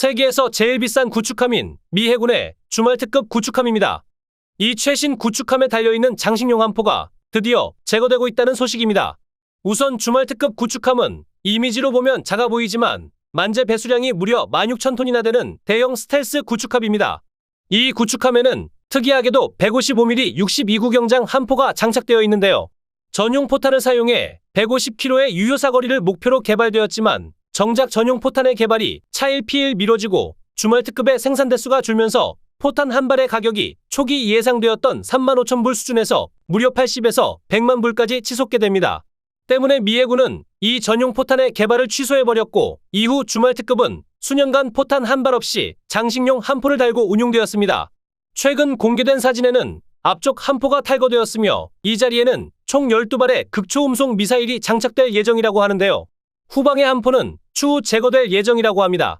세계에서 제일 비싼 구축함인 미 해군의 주말 특급 구축함입니다. 이 최신 구축함에 달려있는 장식용 함포가 드디어 제거되고 있다는 소식입니다. 우선 주말 특급 구축함은 이미지로 보면 작아 보이지만 만재 배수량이 무려 16,000톤이나 되는 대형 스텔스 구축함입니다. 이 구축함에는 특이하게도 155mm 62구경장 함포가 장착되어 있는데요. 전용 포탄을 사용해 150km의 유효 사거리를 목표로 개발되었지만 정작 전용 포탄의 개발이 차일피일 미뤄지고 주말 특급의 생산 대수가 줄면서 포탄 한 발의 가격이 초기 예상되었던 3만 5천 불 수준에서 무려 80에서 100만 불까지 치솟게 됩니다. 때문에 미 해군은 이 전용 포탄의 개발을 취소해버렸고 이후 주말 특급은 수년간 포탄 한 발 없이 장식용 함포를 달고 운용되었습니다. 최근 공개된 사진에는 앞쪽 함포가 탈거되었으며 이 자리에는 총 12발의 극초음속 미사일이 장착될 예정이라고 하는데요. 후방의 함포는 추후 제거될 예정이라고 합니다.